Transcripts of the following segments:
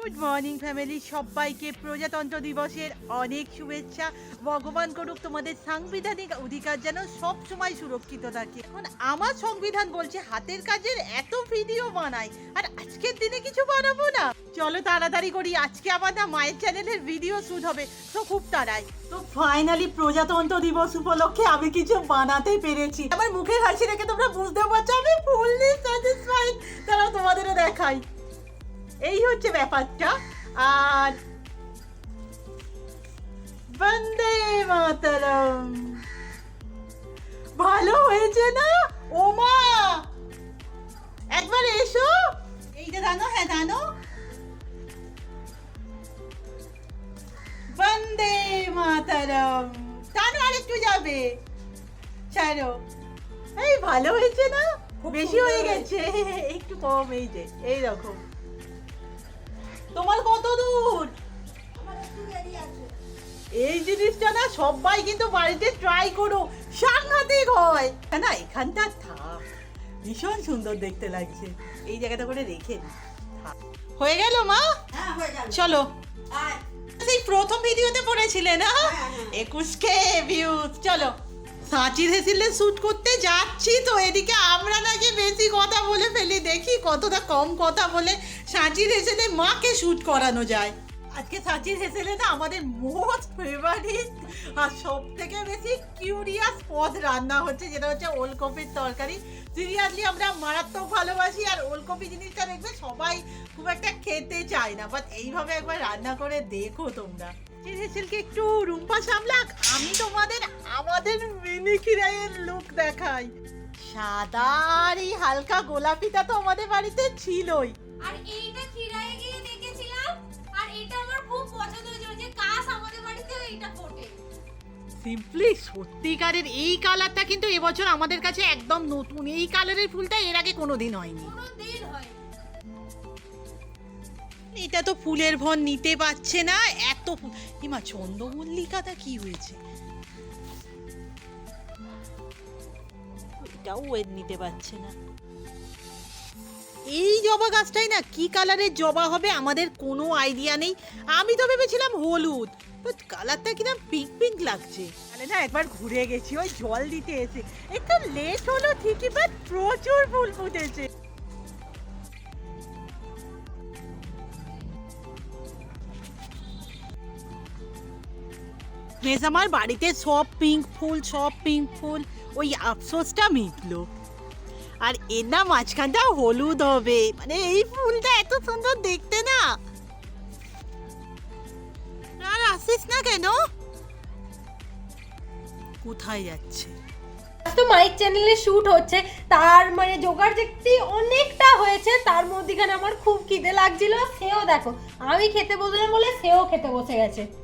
Good morning family সবাইকে প্রজাতন্ত্র দিবসের অনেক শুভেচ্ছা। ভগবান করুক, তোমাদের সাংবিধানিক অধিকার যেন সব সময় সুরক্ষিত থাকে। এখন আমার সংবিধান বলছে, হাতের কাজের এত ভিডিও বানাই, আর আজকের দিনে কিছু বানাবো না। চলো তাড়াতাড়ি করি, আজকে আমার না মায়ের চ্যানেলের ভিডিও শুট হবে, তো খুব তাড়াই তো ফাইনালি প্রজাতন্ত্র দিবস উপলক্ষে আমি কিছু বানাতে পেরেছি। আমার মুখের হাসি দেখে তোমরা বুঝতে পারছ, আমি ফুললি স্যাটিসফাইড তারা তোমাদেরও দেখাই। এই হচ্ছে ব্যাপারটা। আর বন্দে মাতরম। ভালো হয়েছে না? ওমা! একবার এসো। এইটা দানো হ্যাঁ দানো বন্দে মাতরম। টানো আরেকটু যাবে? ছাড়ো। এই ভালো হয়েছে না? বেশি হয়ে গেছে। একটু কম এই যে এই রকম। তোমার কত দূর? এই জিনিসটা না সবাই কিন্তু বাড়িতে ট্রাই করো। সাংঘাতিক হয়। না এখানটা থাক। ভীষণ সুন্দর দেখতে লাগছে। এই জায়গাটা করে রেখে হয়ে গেল মা? চলো। সেই প্রথম ভিডিওতে পড়েছিলে না? একুশ কে ভিউজ চলো। সাঁচি হেসিলে শুট করতে যাচ্ছি তো, এদিকে আমরা নাকি বেশি কথা বলে ফেলি, দেখি কতটা কম কথা বলে সাঁচির হেসেলে মাকে শুট করানো যায়। আজকে সাঁচির হেসেলে না আমাদের মোস্ট ফেভারিট আর সব থেকে বেশি কিউরিয়াস পদ রান্না হচ্ছে, যেটা হচ্ছে ওলকপির তরকারি। সিরিয়াসলি আমরা মারাত্মক ভালোবাসি আর ওলকপি জিনিসটা দেখবে সবাই খুব একটা খেতে চায় না বাট এইভাবে একবার রান্না করে দেখো তোমরা। চিরহিসেলকে একটু রুম্পা সামলাক, আমি তোমাদের, আমাদের খিরাইয়ের লুক দেখাই। সাদা আর এই হালকা গোলাপিটা তো আমাদের বাড়িতে ছিলই। আর এইটা খিরায়ে গিয়ে দেখেছিলাম আর এটা আমার খুব পছন্দ হয়েছিল যে কাশ আমাদের বাড়িতেও এইটা ফোটে। সিম্পলি সত্যিকারের এই কালারটা কিন্তু এবছর আমাদের কাছে একদম নতুন। এই কালারের ফুলটা এর আগে কোনোদিন হয়নি। কোনো দিন হয় এটা তো ফুলের ভন নিতে পারছে না এত ফুল। হিমা চন্দ্রমল্লিকাটা কি হয়েছে? এটাও ওয়েট নিতে পারছে না। এই জবা গাছটাই না কি কালারের জবা হবে আমাদের কোনো আইডিয়া নেই। আমি তো ভেবেছিলাম হলুদ বাট কালারটা কিনা পিঙ্ক পিঙ্ক লাগছে। তাহলে না একবার ঘুরে গেছি ওই জল দিতে এসে। একটু লেট হলো ঠিকই বাট প্রচুর ফুল ফুটেছে। বেশ আমার বাড়িতে সব পিঙ্ক ফুল সব পিঙ্ক ফুল। ওই আফসোসটা মিটলো। আর এর না মাঝখানটা হলুদ হবে। মানে এই ফুলটা এত সুন্দর দেখতে না। আর আসিস না কেন? কোথায় যাচ্ছে? তো মাইক চ্যানেলে শুট হচ্ছে। তার মানে জোগাড় দেখতে অনেকটা হয়েছে। তার মধ্যেখানে আমার খুব খিদে লাগছিল। সেও দেখো, আমি খেতে বসলাম বলে সেও খেতে বসে গেছে।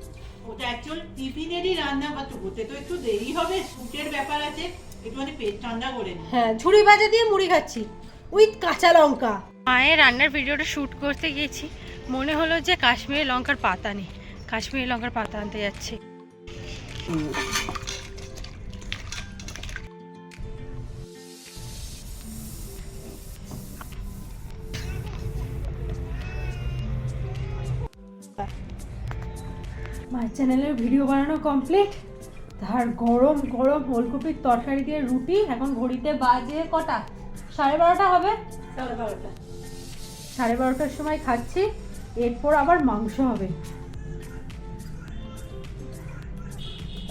ওটা অ্যাকচুয়াল টিফিনেরই রান্না বাট হতে তো একটু দেরি হবে শুটের ব্যাপার আছে একটু মানে পেট ঠান্ডা করে নি। হ্যাঁ ঝুড়ি ভাজা দিয়ে মুড়ি খাচ্ছি উইথ কাঁচা লঙ্কা। মায়ের রান্নার ভিডিওটা শ্যুট করতে গিয়েছি মনে হলো যে কাশ্মীরি লঙ্কার পাতা নেই কাশ্মীরি লঙ্কার পাতা আনতে যাচ্ছি। মায়ের চ্যানেলের ভিডিও বানানো কমপ্লিট তার গরম গরম ওলকপির তরকারি দিয়ে রুটি এখন ঘড়িতে বাজে কটা? সাড়ে বারোটা হবে? সাড়ে বারোটার সময় খাচ্ছি এরপর আবার মাংস হবে।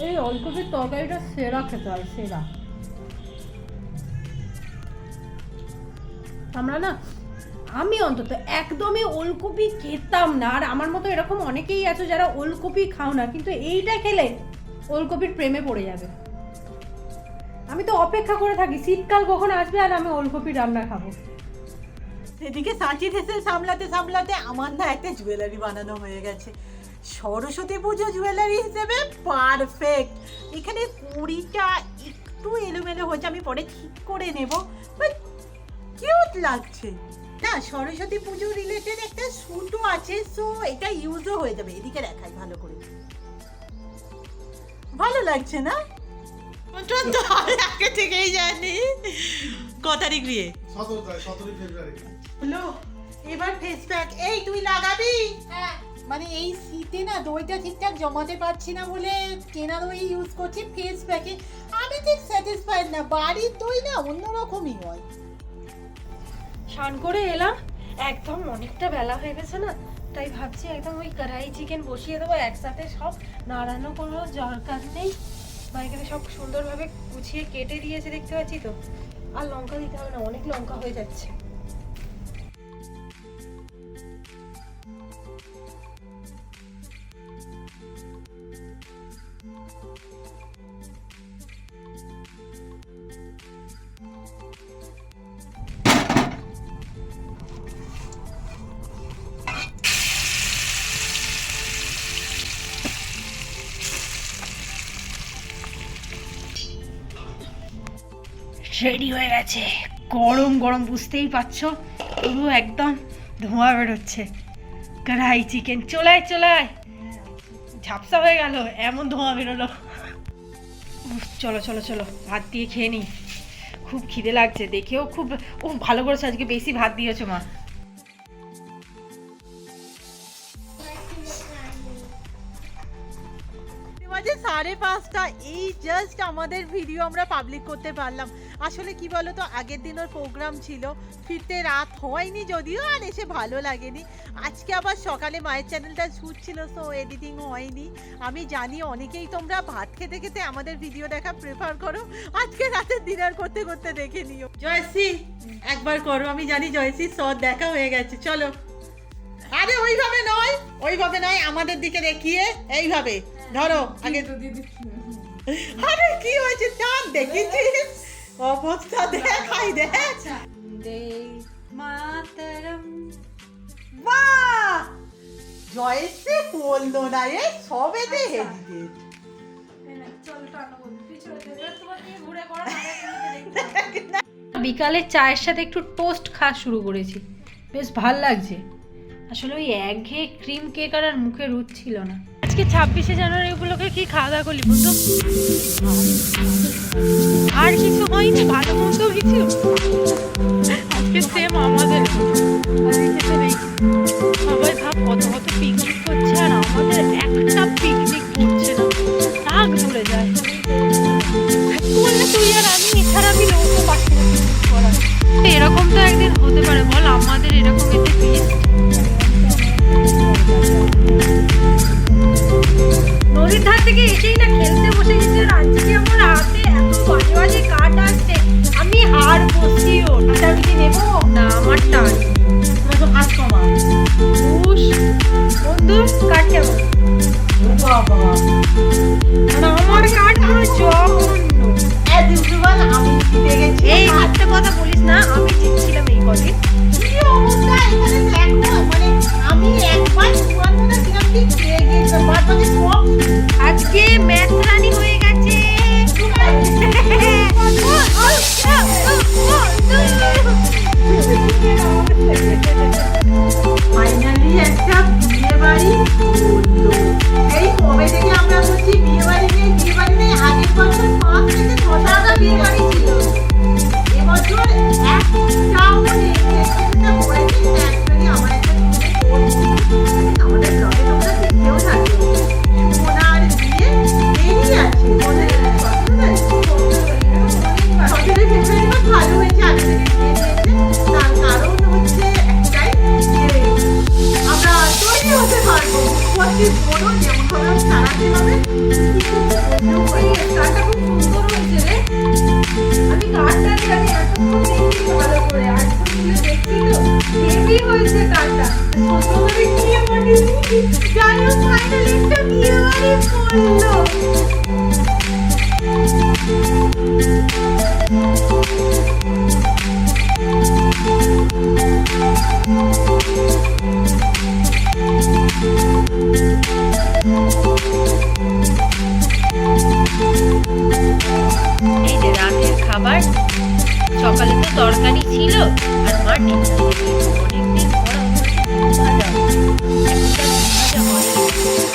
এই ওলকপির তরকারিটা সেরা খেতে হয় সেরা। আমরা না আমি অন্তত একদমই ওলকপি খেতাম না। আর আমার মতো এরকম অনেকেই আছে যারা ওলকপি খাও না, কিন্তু এইটা খেলে ওলকপির প্রেমে পড়ে যাবে। আমি তো অপেক্ষা করে থাকি, শীতকাল কখন আসবে আর আমি ওলকপি রান্না খাব। এদিকে সাঁচি ঠেসে সামলাতে সামলাতে আমার না একটা জুয়েলারি বানানো হয়ে গেছে। সরস্বতী পুজো জুয়েলারি হিসেবে পারফেক্ট এখানে কুড়িটা একটু এলোমেলো হয়েছে, আমি পরে ঠিক করে নেব। বাট কিউট লাগছে। না সরস্বতী পুজো রিলেটেড একটা স্যুটও আছে সো এটা ইউজও হয়ে যাবে। এদিকে দেখাই ভালো করে। ভালো লাগছে না? ওটা তো আগে থেকেই জানি। ক তারিখ বিয়ে? হলো এবার ফেস প্যাক এই তুই লাগাবি? মানে এই শীতে না দইটা ঠিকঠাক জমাতে পারছি না বলে কেনা দই ইউজ করছি ফেস প্যাকে আমি ঠিক স্যাটিসফাইড না বাড়ির দই না অন্যরকমই হয়। স্নান করে এলাম। একদম অনেকটা বেলা হয়ে গেছে না, তাই ভাবছি একদম ওই কড়াই চিকেন বসিয়ে দেবো, একসাথে সব নাড়ানো কোনো দরকার নেই। বা এখানে সব সুন্দরভাবে গুছিয়ে কেটে দিয়েছে, দেখতে পাচ্ছি তো? আর লঙ্কা দিতে হবে না, অনেক লঙ্কা হয়ে যাচ্ছে। রেডি হয়ে গেছে। গরম গরম, বুঝতেই পারছ? পুরো একদম ধোঁয়া বেরোচ্ছে। কড়াই চিকেন চলায় চলায়। ঝাপসা হয়ে গেল, এমন ধোঁয়া বেরোলো। চলো চলো চলো, ভাত দিয়ে খেয়ে নিই। খুব খিদে লাগছে, দেখেও খুব ও ভালো করেছে, আজকে বেশি ভাত দিয়েছ মা। সাড়ে পাঁচটা, এই জাস্ট আমাদের ভিডিও আমরা পাবলিক করতে পারলাম। আসলে কি বলতো আগের দিনের প্রোগ্রাম ছিল ফিরতে রাত হয়নি যদিও আর এসে ভালো লাগেনি। আজকে আবার সকালে মায়ের চ্যানেলটা শুট ছিল সো এডিটিং হয়নি। আমি জানি অনেকেই তোমরা ভাত খেতে খেতে আমাদের ভিডিও দেখা প্রেফার করো। আজকে রাতে ডিনার করতে করতে দেখে নিও। জয়শ্রী একবার করো আমি জানি জয়শ্রী সৎ দেখা হয়ে গেছে চলো। আরে ওইভাবে নয় ওইভাবে নয় আমাদের দিকে দেখিয়ে এইভাবে। ধরো আগে আরে কি হয়েছে? চাঁদ দেখেছিস অবস্থা দেখাই দেখ মাতরম বাহ বলল না এ না বিকালে চায়ের সাথে একটু টোস্ট খাওয়া শুরু করেছি। বেশ ভালো লাগছে। আসলে ওই একঘেয়ে ক্রিম কেক আর আর মুখে রুচ ছিল না। আজকে ছাব্বিশে জানুয়ারি উপলক্ষে কি খাওয়া দাওয়া করলি বন্ধু? আর কিছু হয়নি, ভালো মন্দ কিছু? আজকে সেম আমাদের। সবাই ভাব কত কত পিকনিক কথা বলিস না আমি জিতছিলাম এই কদিন। এই যে রাতের খাবার সকালে তো তরকারি ছিল আর মা অনেকদিন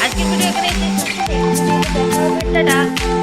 আজকের ভিডিও এখানে শেষ করছি নেক্সট ভিডিওতে দেখা হবে টাটা